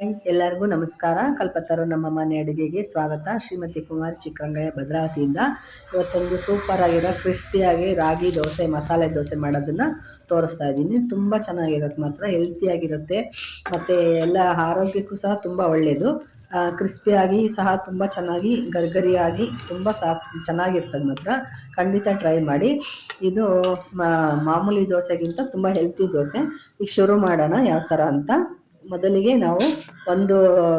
ಎಲ್ಲರಿಗೂ ನಮಸ್ಕಾರ. ಕಲ್ಪತರು ನಮ್ಮ ಮನೆ ಅಡುಗೆಗೆ ಸ್ವಾಗತ. ಶ್ರೀಮತಿ ಕುಮಾರಿ ಚಿಕ್ಕರಂಗಯ್ಯ ಭದ್ರಾವತಿಯಿಂದ ಇವತ್ತೊಂದು ಸೂಪರ್ ಆಗಿರೋ ಕ್ರಿಸ್ಪಿಯಾಗಿ ರಾಗಿ ದೋಸೆ, ಮಸಾಲೆ ದೋಸೆ ಮಾಡೋದನ್ನು ತೋರಿಸ್ತಾ ಇದ್ದೀನಿ. ತುಂಬ ಚೆನ್ನಾಗಿರುತ್ತೆ, ಮಾತ್ರ ಹೆಲ್ತಿಯಾಗಿರುತ್ತೆ ಮತ್ತು ಎಲ್ಲ ಆರೋಗ್ಯಕ್ಕೂ ಸಹ ತುಂಬ ಒಳ್ಳೆಯದು ಕ್ರಿಸ್ಪಿಯಾಗಿ ಸಹ ತುಂಬ ಚೆನ್ನಾಗಿ, ಗರ್ಗರಿಯಾಗಿ ತುಂಬ ಸಹ ಚೆನ್ನಾಗಿರ್ತದೆ ಮಾತ್ರ. ಖಂಡಿತ ಟ್ರೈ ಮಾಡಿ. ಇದು ಮಾಮೂಲಿ ದೋಸೆಗಿಂತ ತುಂಬ ಹೆಲ್ತಿ ದೋಸೆ. ಈಗ ಶುರು ಮಾಡೋಣ ಯಾವ ಥರ ಅಂತ. ಮೊದಲಿಗೆ ನಾವು ಒಂದು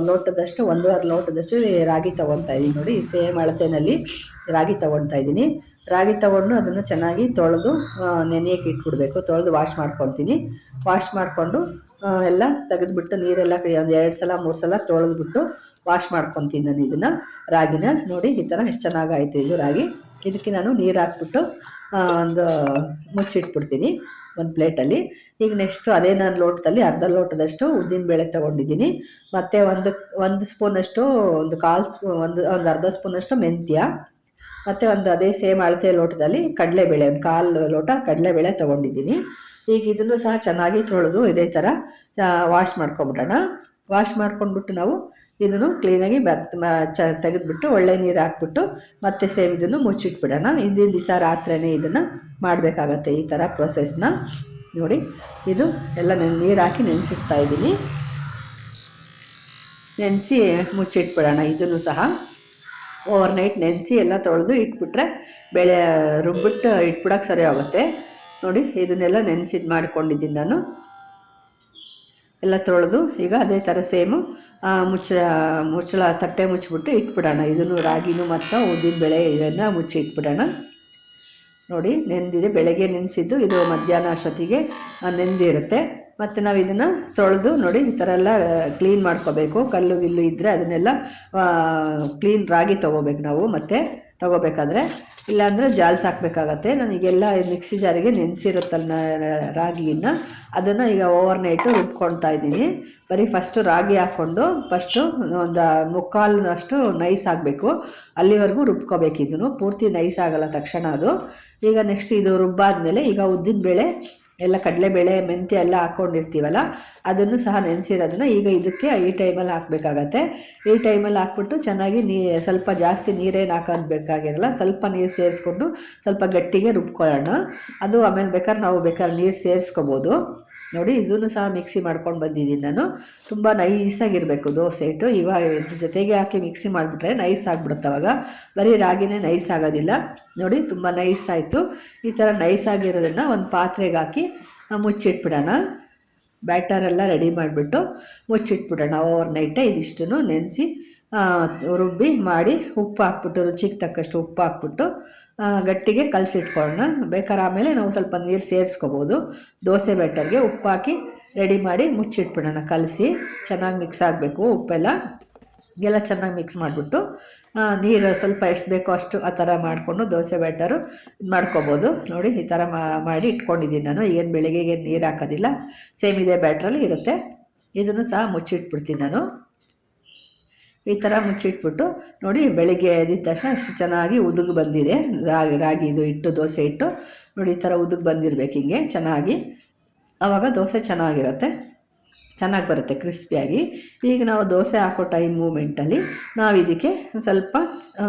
ಲೋಟದಷ್ಟು, ಒಂದೂವರೆ ಲೋಟದಷ್ಟು ರಾಗಿ ತೊಗೊತಾ ಇದ್ದೀನಿ ನೋಡಿ. ಸೇಮ್ ಅಳತೆನಲ್ಲಿ ರಾಗಿ ತೊಗೊತಾ ಇದ್ದೀನಿ. ರಾಗಿ ತೊಗೊಂಡು ಅದನ್ನು ಚೆನ್ನಾಗಿ ತೊಳೆದು ನೆನೆಯಕ್ಕೆ ಇಟ್ಬಿಡ್ಬೇಕು. ತೊಳೆದು ವಾಶ್ ಮಾಡ್ಕೊತೀನಿ ವಾಶ್ ಮಾಡಿಕೊಂಡು ಎಲ್ಲ ತೆಗೆದುಬಿಟ್ಟು ನೀರೆಲ್ಲ ಒಂದು ಎರಡು ಸಲ, ಮೂರು ಸಲ ತೊಳೆದ್ಬಿಟ್ಟು ವಾಶ್ ಮಾಡ್ಕೊತೀನಿ ನಾನು ಇದನ್ನು. ರಾಗಿನ ನೋಡಿ, ಈ ಥರ ಎಷ್ಟು ಚೆನ್ನಾಗಾಯಿತು ಇದು ರಾಗಿ. ಇದಕ್ಕೆ ನಾನು ನೀರು ಹಾಕ್ಬಿಟ್ಟು ಒಂದು ಮುಚ್ಚಿಟ್ಬಿಡ್ತೀನಿ. ಒಂದು ಪ್ಲೇಟಲ್ಲಿ ಈಗ ನೆಕ್ಸ್ಟು ಅದೇ ನಾನು ಲೋಟದಲ್ಲಿ ಅರ್ಧ ಲೋಟದಷ್ಟು ಉದ್ದಿನಬೇಳೆ ತೊಗೊಂಡಿದ್ದೀನಿ. ಮತ್ತು ಒಂದು ಒಂದು ಸ್ಪೂನಷ್ಟು, ಒಂದು ಕಾಲು ಸ್ಪೂ, ಒಂದು ಒಂದು ಅರ್ಧ ಸ್ಪೂನಷ್ಟು ಮೆಂತ್ಯ. ಮತ್ತು ಒಂದು ಅದೇ ಸೇಮ್ ಅಳತೆ ಲೋಟದಲ್ಲಿ ಕಡಲೆಬೇಳೆ, ಒಂದು ಕಾಲು ಲೋಟ ಕಡಲೆಬೇಳೆ ತೊಗೊಂಡಿದ್ದೀನಿ. ಈಗ ಇದನ್ನು ಸಹ ಚೆನ್ನಾಗಿ ತೊಳೆದು ಇದೇ ಥರ ವಾಶ್ ಮಾಡ್ಕೊಬಿಡೋಣ. ವಾಶ್ ಮಾಡ್ಕೊಂಡ್ಬಿಟ್ಟು ನಾವು ಇದನ್ನು ಕ್ಲೀನಾಗಿ ಬತ್ ಚ ತೆಗೆದುಬಿಟ್ಟು ಒಳ್ಳೆ ನೀರು ಹಾಕ್ಬಿಟ್ಟು ಮತ್ತೆ ಸೇಮ್ ಇದನ್ನು ಮುಚ್ಚಿಟ್ಬಿಡೋಣ. ಹಿಂದಿನ ದಿವಸ ರಾತ್ರಿನೇ ಇದನ್ನು ಮಾಡಬೇಕಾಗತ್ತೆ ಈ ಥರ ಪ್ರೊಸೆಸ್ನ ನೋಡಿ, ಇದು ಎಲ್ಲ ನೀರು ಹಾಕಿ ನೆನೆಸಿಡ್ತಾ ಇದ್ದೀನಿ. ನೆನೆಸಿ ಮುಚ್ಚಿಟ್ಬಿಡೋಣ ಇದನ್ನು ಸಹ. ಓವರ್ ನೈಟ್ ನೆನೆಸಿ ಎಲ್ಲ ತೊಳೆದು ಇಟ್ಬಿಟ್ರೆ ಬೆಳೆ ರುಬ್ಬಿಟ್ಟು ಇಟ್ಬಿಡೋಕೆ ಸರಿ ಆಗುತ್ತೆ. ನೋಡಿ, ಇದನ್ನೆಲ್ಲ ನೆನೆಸಿದ್ ಮಾಡ್ಕೊಂಡಿದ್ದೀನಿ ನಾನು. ಎಲ್ಲ ತೊಳೆದು ಈಗ ಅದೇ ಥರ ಸೇಮು ಮುಚ್ಚ, ಮುಚ್ಚಳ ತಟ್ಟೆ ಮುಚ್ಚಿಬಿಟ್ಟು ಇಟ್ಬಿಡೋಣ. ಇದನ್ನು ರಾಗಿನೂ ಮತ್ತು ಉದ್ದಿನ ಬೆಳೆ ಇದನ್ನು ಮುಚ್ಚಿ ಇಟ್ಬಿಡೋಣ. ನೋಡಿ, ನೆಂದಿದೆ, ಬೆಳಗ್ಗೆ ನೆನೆಸಿದ್ದು, ಇದು ಮಧ್ಯಾಹ್ನ ಅಷ್ಟೊತ್ತಿಗೆ ನೆಂದಿರುತ್ತೆ. ಮತ್ತು ನಾವು ಇದನ್ನು ತೊಳೆದು ನೋಡಿ, ಈ ಥರ ಎಲ್ಲ ಕ್ಲೀನ್ ಮಾಡ್ಕೋಬೇಕು. ಕಲ್ಲು ಗಿಲ್ಲು ಇದ್ದರೆ ಅದನ್ನೆಲ್ಲ ಕ್ಲೀನ್ ರಾಗಿ ತೊಗೋಬೇಕು ನಾವು. ಮತ್ತು ತೊಗೋಬೇಕಾದ್ರೆ ಇಲ್ಲಾಂದರೆ ಜಾಲ್ಸ್ ಹಾಕಬೇಕಾಗತ್ತೆ. ನನಗೆಲ್ಲ ಮಿಕ್ಸಿ ಜಾರಿಗೆ ನೆನೆಸಿರುತ್ತಲ್ಲ ರಾಗಿಯನ್ನು. ಅದನ್ನು ಈಗ ಓವರ್ ನೈಟು ರುಬ್ಕೊಳ್ತಾ ಇದ್ದೀನಿ. ಬರೀ ಫಸ್ಟು ರಾಗಿ ಹಾಕ್ಕೊಂಡು ಫಸ್ಟು ಒಂದು ಮುಕ್ಕಾಲಿನಷ್ಟು ನೈಸ್ ಆಗಬೇಕು. ಅಲ್ಲಿವರೆಗೂ ರುಬ್ಕೋಬೇಕು ಪೂರ್ತಿ ನೈಸ್ ಆಗಲ್ಲ ತಕ್ಷಣ ಅದು. ಈಗ ನೆಕ್ಸ್ಟ್ ಇದು ರುಬ್ಬಾದ್ಮೇಲೆ ಈಗ ಉದ್ದಿನ ಬೇಳೆ ಎಲ್ಲ ಕಡಲೆಬೇಳೆ, ಮೆಂತ್ಯ ಎಲ್ಲ ಹಾಕ್ಕೊಂಡಿರ್ತೀವಲ್ಲ ಅದನ್ನು ಸಹ ನೆನೆಸಿರೋದನ್ನ ಈಗ ಇದಕ್ಕೆ ಈ ಟೈಮಲ್ಲಿ ಹಾಕಬೇಕಾಗತ್ತೆ. ಈ ಟೈಮಲ್ಲಿ ಹಾಕ್ಬಿಟ್ಟು ಚೆನ್ನಾಗಿ ನೀ, ಸ್ವಲ್ಪ ಜಾಸ್ತಿ ನೀರೇನು ಹಾಕೋದು ಸ್ವಲ್ಪ ನೀರು ಸೇರಿಸ್ಕೊಂಡು ಸ್ವಲ್ಪ ಗಟ್ಟಿಗೆ ರುಬ್ಕೊಳ್ಳೋಣ. ಅದು ಆಮೇಲೆ ಬೇಕಾದ್ರೆ ನಾವು ಬೇಕಾದ್ರೆ ನೀರು ಸೇರಿಸ್ಕೋಬೋದು. ನೋಡಿ, ಇದನ್ನು ಸಹ ಮಿಕ್ಸಿ ಮಾಡ್ಕೊಂಡು ಬಂದಿದ್ದೀನಿ ನಾನು. ತುಂಬ ನೈಸಾಗಿರಬೇಕು ದೋಸೆ ಇಟ್ಟು ಇವಾಗ ಇದ್ರ ಜೊತೆಗೆ ಹಾಕಿ ಮಿಕ್ಸಿ ಮಾಡಿಬಿಟ್ರೆ ನೈಸ್ ಆಗಿಬಿಡುತ್ತೆ ಅವಾಗ. ಬರೀ ರಾಗಿನೇ ನೈಸ್ ಆಗೋದಿಲ್ಲ. ನೋಡಿ, ತುಂಬ ನೈಸ್ ಆಯಿತು. ಈ ಥರ ನೈಸ್ ಆಗಿರೋದನ್ನು ಒಂದು ಪಾತ್ರೆಗೆ ಹಾಕಿ ಮುಚ್ಚಿಟ್ಬಿಡೋಣ. ಬ್ಯಾಟರೆಲ್ಲ ರೆಡಿ ಮಾಡಿಬಿಟ್ಟು ಮುಚ್ಚಿಟ್ಬಿಡೋಣ ಓವರ್ ನೈಟೇ ಇದಿಷ್ಟು ನೆನೆಸಿ. ರುಬ್ಬಿ ಮಾಡಿ ಉಪ್ಪು ಹಾಕ್ಬಿಟ್ಟು ರುಚಿಗೆ ತಕ್ಕಷ್ಟು ಉಪ್ಪು ಹಾಕ್ಬಿಟ್ಟು ಗಟ್ಟಿಗೆ ಕಲಸಿಟ್ಕೊಳ್ಳೋಣ. ಬೇಕಾದ್ರೆ ಆಮೇಲೆ ನಾವು ಸ್ವಲ್ಪ ನೀರು ಸೇರಿಸ್ಕೋಬೋದು. ದೋಸೆ ಬ್ಯಾಟರ್ಗೆ ಉಪ್ಪು ಹಾಕಿ ರೆಡಿ ಮಾಡಿ ಮುಚ್ಚಿಟ್ಬಿಡೋಣ, ಕಲಸಿ. ಚೆನ್ನಾಗಿ ಮಿಕ್ಸ್ ಆಗಬೇಕು ಉಪ್ಪೆಲ್ಲ. ಎಲ್ಲ ಚೆನ್ನಾಗಿ ಮಿಕ್ಸ್ ಮಾಡಿಬಿಟ್ಟು ನೀರು ಸ್ವಲ್ಪ ಎಷ್ಟು ಬೇಕೋ ಅಷ್ಟು ಆ ಥರ ಮಾಡಿಕೊಂಡು ದೋಸೆ ಬ್ಯಾಟರು ಇದು ಮಾಡ್ಕೊಬೋದು. ನೋಡಿ, ಈ ಥರ ಮಾಡಿ ಇಟ್ಕೊಂಡಿದ್ದೀನಿ ನಾನು. ಏನು ಬೆಳಿಗ್ಗೆಗೆ ನೀರು ಹಾಕೋದಿಲ್ಲ. ಸೇಮ್ ಇದೇ ಬ್ಯಾಟ್ರಲ್ಲಿ ಇರುತ್ತೆ. ಇದನ್ನು ಸಹ ಮುಚ್ಚಿಟ್ಬಿಡ್ತೀನಿ ನಾನು. ಈ ಥರ ಮುಚ್ಚಿಟ್ಬಿಟ್ಟು ನೋಡಿ ಬೆಳಿಗ್ಗೆ ಎದ್ದಿದ ತಕ್ಷಣ ಎಷ್ಟು ಚೆನ್ನಾಗಿ ಉದುಗು ಬಂದಿದೆ. ರಾಗಿ ರಾಗಿ ಇದು ಇಟ್ಟು ದೋಸೆ ಇಟ್ಟು ನೋಡಿ ಈ ಥರ ಉದುಗು ಬಂದಿರಬೇಕು ಹಿಂಗೆ ಚೆನ್ನಾಗಿ. ಆವಾಗ ದೋಸೆ ಚೆನ್ನಾಗಿರುತ್ತೆ. ಚೆನ್ನಾಗಿ ಬರುತ್ತೆ, ಕ್ರಿಸ್ಪಿಯಾಗಿ. ಈಗ ನಾವು ದೋಸೆ ಹಾಕೋ ಟೈಮ್ ಮೂಮೆಂಟಲ್ಲಿ ನಾವು ಇದಕ್ಕೆ ಸ್ವಲ್ಪ,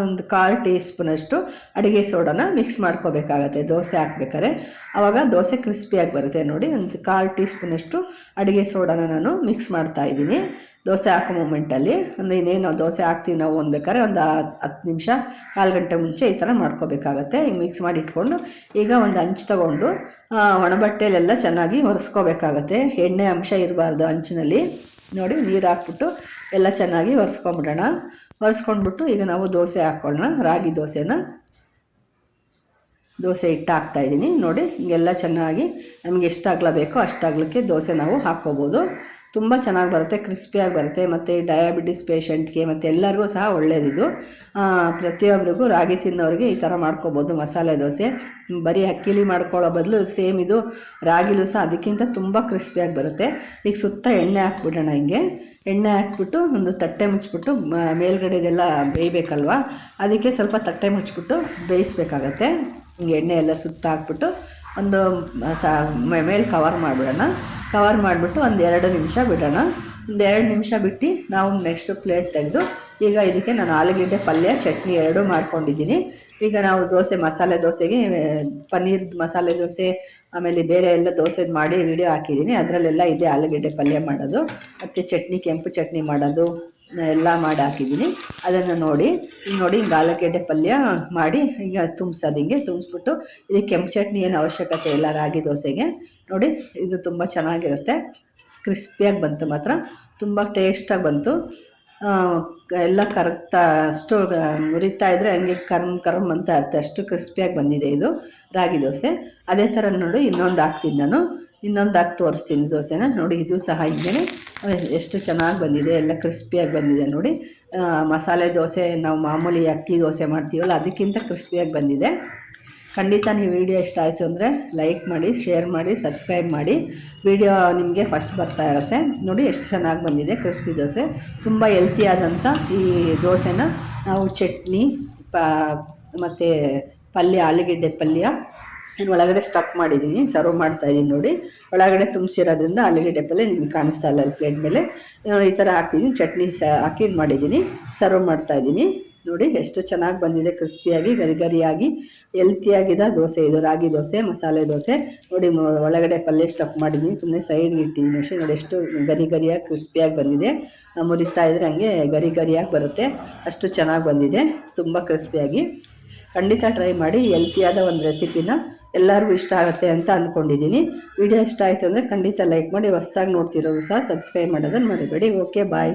ಒಂದು ಕಾಲು ಟೀ ಸ್ಪೂನಷ್ಟು ಅಡುಗೆ ಸೋಡಾನ ಮಿಕ್ಸ್ ಮಾಡ್ಕೋಬೇಕಾಗತ್ತೆ. ದೋಸೆ ಹಾಕ್ಬೇಕಾದ್ರೆ. ಆವಾಗ ದೋಸೆ ಕ್ರಿಸ್ಪಿಯಾಗಿ ಬರುತ್ತೆ. ನೋಡಿ ಒಂದು ಕಾಲು ಟೀ ಸ್ಪೂನಷ್ಟು ಅಡುಗೆ ಸೋಡಾನ ನಾನು ಮಿಕ್ಸ್ ಮಾಡ್ತಾ ಇದ್ದೀನಿ. ದೋಸೆ ಹಾಕೋ ಮೂಮೆಂಟಲ್ಲಿ ಒಂದು ಇನ್ನೇನು ದೋಸೆ ಹಾಕ್ತೀವಿ ನಾವು ಅನ್ಬೇಕಾದ್ರೆ ಒಂದು ಹತ್ತು ನಿಮಿಷ, ಕಾಲು ಗಂಟೆ ಮುಂಚೆ ಈ ಥರ ಮಾಡ್ಕೋಬೇಕಾಗತ್ತೆ. ಹಿಂಗೆ ಮಿಕ್ಸ್ ಮಾಡಿ ಇಟ್ಕೊಂಡು ಈಗ ಒಂದು ಹಂಚು ತೊಗೊಂಡು ಒಣಬಟ್ಟೆಲೆಲ್ಲ ಚೆನ್ನಾಗಿ ಒರೆಸ್ಕೋಬೇಕಾಗತ್ತೆ. ಎಣ್ಣೆ ಅಂಶ ಇರಬಾರ್ದು ಹಂಚಿನಲ್ಲಿ ನೋಡಿ ನೀರು ಹಾಕ್ಬಿಟ್ಟು ಎಲ್ಲ ಚೆನ್ನಾಗಿ ಒರೆಸ್ಕೊಂಬಿಡೋಣ ಒರೆಸ್ಕೊಂಡ್ಬಿಟ್ಟು ಈಗ ನಾವು ದೋಸೆ ಹಾಕ್ಕೊಳ್ಳೋಣ ರಾಗಿ ದೋಸೆನ. ದೋಸೆ ಹಿಟ್ಟು ಹಾಕ್ತಾಯಿದ್ದೀನಿ ನೋಡಿ ಹಿಂಗೆಲ್ಲ ಚೆನ್ನಾಗಿ ನಮಗೆ ಎಷ್ಟು ಬೇಕೋ ಅಷ್ಟಾಗ್ಲಿಕ್ಕೆ ದೋಸೆ ನಾವು ಹಾಕ್ಕೋಬೋದು. ತುಂಬ ಚೆನ್ನಾಗಿ ಬರುತ್ತೆ ಕ್ರಿಸ್ಪಿಯಾಗಿ ಬರುತ್ತೆ, ಮತ್ತು ಡಯಾಬಿಟಿಸ್ ಪೇಷಂಟ್ಗೆ ಮತ್ತು ಎಲ್ಲರಿಗೂ ಸಹ ಒಳ್ಳೆಯದಿದು ಪ್ರತಿಯೊಬ್ಬರಿಗೂ ರಾಗಿ ತಿನ್ನೋರಿಗೆ ಈ ಥರ ಮಾಡ್ಕೋಬೋದು, ಮಸಾಲೆ ದೋಸೆ. ಬರೀ ಅಕ್ಕಿಲಿ ಮಾಡ್ಕೊಳ್ಳೋ ಬದಲು ಸೇಮ್ ಇದು ರಾಗಿಲೂ ಸಹ ಅದಕ್ಕಿಂತ ತುಂಬ ಕ್ರಿಸ್ಪಿಯಾಗಿ ಬರುತ್ತೆ. ಈಗ ಸುತ್ತ ಎಣ್ಣೆ ಹಾಕ್ಬಿಡೋಣ ಹಿಂಗೆ. ಎಣ್ಣೆ ಹಾಕ್ಬಿಟ್ಟು ಒಂದು ತಟ್ಟೆ ಮುಚ್ಚಿಬಿಟ್ಟು ಮೇಲ್ಗಡೆದೆಲ್ಲ ಬೇಯಬೇಕಲ್ವ? ಅದಕ್ಕೆ ಸ್ವಲ್ಪ ತಟ್ಟೆ ಮುಚ್ಚಿಬಿಟ್ಟು ಬೇಯಿಸ್ಬೇಕಾಗತ್ತೆ. ಹಿಂಗೆ ಎಣ್ಣೆ ಎಲ್ಲ ಸುತ್ತ ಹಾಕ್ಬಿಟ್ಟು ಒಂದು ತ ಮೇಲೆ ಕವರ್ ಮಾಡಿಬಿಡೋಣ. ಕವರ್ ಮಾಡಿಬಿಟ್ಟು ಒಂದು ಎರಡು ನಿಮಿಷ ಬಿಡೋಣ. ಒಂದು ಎರಡು ನಿಮಿಷ ಬಿಟ್ಟು ನಾವು ನೆಕ್ಸ್ಟ್ ಪ್ಲೇಟ್ ತೆಗೆದು, ಈಗ ಇದಕ್ಕೆ ನಾನು ಆಲೂಗಡ್ಡೆ ಪಲ್ಯ, ಚಟ್ನಿ ಎರಡೂ ಮಾಡ್ಕೊಂಡಿದ್ದೀನಿ. ಈಗ ನಾವು ದೋಸೆ, ಮಸಾಲೆ ದೋಸೆಗೆ, ಪನ್ನೀರ್ ಮಸಾಲೆ ದೋಸೆ, ಆಮೇಲೆ ಬೇರೆ ಎಲ್ಲ ದೋಸೆ ಮಾಡಿ ವಿಡಿಯೋ ಹಾಕಿದ್ದೀನಿ. ಅದರಲ್ಲೆಲ್ಲ ಇದೆ ಆಲೂಗಡ್ಡೆ ಪಲ್ಯ ಮಾಡೋದು. ಮತ್ತು ಚಟ್ನಿ, ಕೆಂಪು ಚಟ್ನಿ ಮಾಡೋದು. ಎಲ್ಲ ಮಾಡಿ ಹಾಕಿದ್ದೀನಿ ಅದನ್ನು ನೋಡಿ, ಈಗ ನೋಡಿ ಹಿಂಗೆ ಆಲೂಗೆಡ್ಡೆ ಪಲ್ಯ ಮಾಡಿ ಈಗ ತುಂಬಿಸೋದು ಹಿಂಗೆ ತುಂಬಿಸ್ಬಿಟ್ಟು ಇದು ಕೆಂಪು ಚಟ್ನಿ ಏನು ಅವಶ್ಯಕತೆ ಇಲ್ಲ, ರಾಗಿ ದೋಸೆಗೆ. ನೋಡಿ ಇದು ತುಂಬ ಚೆನ್ನಾಗಿರುತ್ತೆ. ಕ್ರಿಸ್ಪಿಯಾಗಿ ಬಂತು ಮಾತ್ರ. ತುಂಬ ಟೇಸ್ಟಾಗಿ ಬಂತು. ಎಲ್ಲ ಕರಗ್ತಾ ಅಷ್ಟು ಮುರಿತಾ ಇದ್ದರೆ ಹಂಗೆ ಕರ್ಮ್ ಕರ್ಮ್ ಅಂತ ಇರುತ್ತೆ ಅಷ್ಟು ಕ್ರಿಸ್ಪಿಯಾಗಿ ಬಂದಿದೆ ಇದು, ರಾಗಿ ದೋಸೆ. ಅದೇ ಥರ ನೋಡಿ, ಇನ್ನೊಂದು ಹಾಕ್ತೀನಿ ನಾನು. ಇನ್ನೊಂದು ಹಾಕಿ ತೋರಿಸ್ತೀನಿ ದೋಸೆನ. ನೋಡಿ, ಇದು ಸಹ ಹಿಂಗೆ ಎಷ್ಟು ಚೆನ್ನಾಗಿ ಬಂದಿದೆ, ಎಲ್ಲ ಕ್ರಿಸ್ಪಿಯಾಗಿ ಬಂದಿದೆ ನೋಡಿ. ಮಸಾಲೆ ದೋಸೆ, ನಾವು ಮಾಮೂಲಿ ಅಕ್ಕಿ ದೋಸೆ ಮಾಡ್ತೀವಲ್ಲ, ಅದಕ್ಕಿಂತ ಕ್ರಿಸ್ಪಿಯಾಗಿ ಬಂದಿದೆ. ಖಂಡಿತ ನೀವು ವಿಡಿಯೋ ಇಷ್ಟ ಆಯಿತು ಅಂದರೆ ಲೈಕ್ ಮಾಡಿ ಶೇರ್ ಮಾಡಿ ಸಬ್ಸ್ಕ್ರೈಬ್ ಮಾಡಿ. ವಿಡಿಯೋ ನಿಮಗೆ ಫಸ್ಟ್ ಬರ್ತಾ ಇರುತ್ತೆ. ನೋಡಿ ಎಷ್ಟು ಚೆನ್ನಾಗಿ ಬಂದಿದೆ ಕ್ರಿಸ್ಪಿ ದೋಸೆ. ತುಂಬ ಹೆಲ್ತಿಯಾದಂಥ ಈ ದೋಸೆನ ನಾವು ಚಟ್ನಿ ಮತ್ತು ಪಲ್ಯ, ಆಲೂಗಡ್ಡೆ ಪಲ್ಯ ನಾನು ಒಳಗಡೆ ಸ್ಟಕ್ ಮಾಡಿದ್ದೀನಿ ಸರ್ವ್ ಮಾಡ್ತಾಯಿದ್ದೀನಿ ನೋಡಿ. ಒಳಗಡೆ ತುಂಬಿಸಿರೋದ್ರಿಂದ ಆಲೂಗಡ್ಡೆ ಪಲ್ಯ ನಿಮ್ಗೆ ಕಾಣಿಸ್ತಾ ಇಲ್ಲ ಅಲ್ಲಿ ಪ್ಲೇಟ್ ಮೇಲೆ ಈ ಥರ ಹಾಕ್ತಿದ್ದೀನಿ ಚಟ್ನಿ ಸ, ಹಾಕಿ ಇದು ಮಾಡಿದ್ದೀನಿ ಸರ್ವ್ ಮಾಡ್ತಾಯಿದ್ದೀನಿ ನೋಡಿ ಎಷ್ಟು ಚೆನ್ನಾಗಿ ಬಂದಿದೆ, ಕ್ರಿಸ್ಪಿಯಾಗಿ ಗರಿ ಗರಿಯಾಗಿ ಹೆಲ್ತಿಯಾಗಿದೆ ದೋಸೆ ಇದು, ರಾಗಿ ದೋಸೆ, ಮಸಾಲೆ ದೋಸೆ. ನೋಡಿ ಒಳಗಡೆ ಪಲ್ಯ ಸ್ಟಫ್ ಮಾಡಿದ್ದೀನಿ ಸುಮ್ಮನೆ ಸೈಡ್ಗೆ ಇಟ್ಟಿದ್ದೀನಿ ಅಷ್ಟೇ. ನೋಡಿ ಎಷ್ಟು ಗರಿ ಗರಿಯಾಗಿ ಕ್ರಿಸ್ಪಿಯಾಗಿ ಬಂದಿದೆ. ಮುರಿತಾ ಇದ್ರೆ ಹಂಗೆ ಗರಿ ಗರಿಯಾಗಿ ಬರುತ್ತೆ. ಅಷ್ಟು ಚೆನ್ನಾಗಿ ಬಂದಿದೆ, ತುಂಬ ಕ್ರಿಸ್ಪಿಯಾಗಿ. ಖಂಡಿತ ಟ್ರೈ ಮಾಡಿ, ಹೆಲ್ತಿಯಾದ ಒಂದು ರೆಸಿಪಿನ ಎಲ್ಲರಿಗೂ ಇಷ್ಟ ಆಗುತ್ತೆ ಅಂತ ಅಂದ್ಕೊಂಡಿದ್ದೀನಿ ವಿಡಿಯೋ ಇಷ್ಟ ಆಯಿತು ಅಂದರೆ ಖಂಡಿತ ಲೈಕ್ ಮಾಡಿ, ಹೊಸ್ದಾಗಿ ನೋಡ್ತಿರೋರು ಸಹ ಸಬ್ಸ್ಕ್ರೈಬ್ ಮಾಡೋದನ್ನು ಮರಿಬೇಡಿ. Okay bye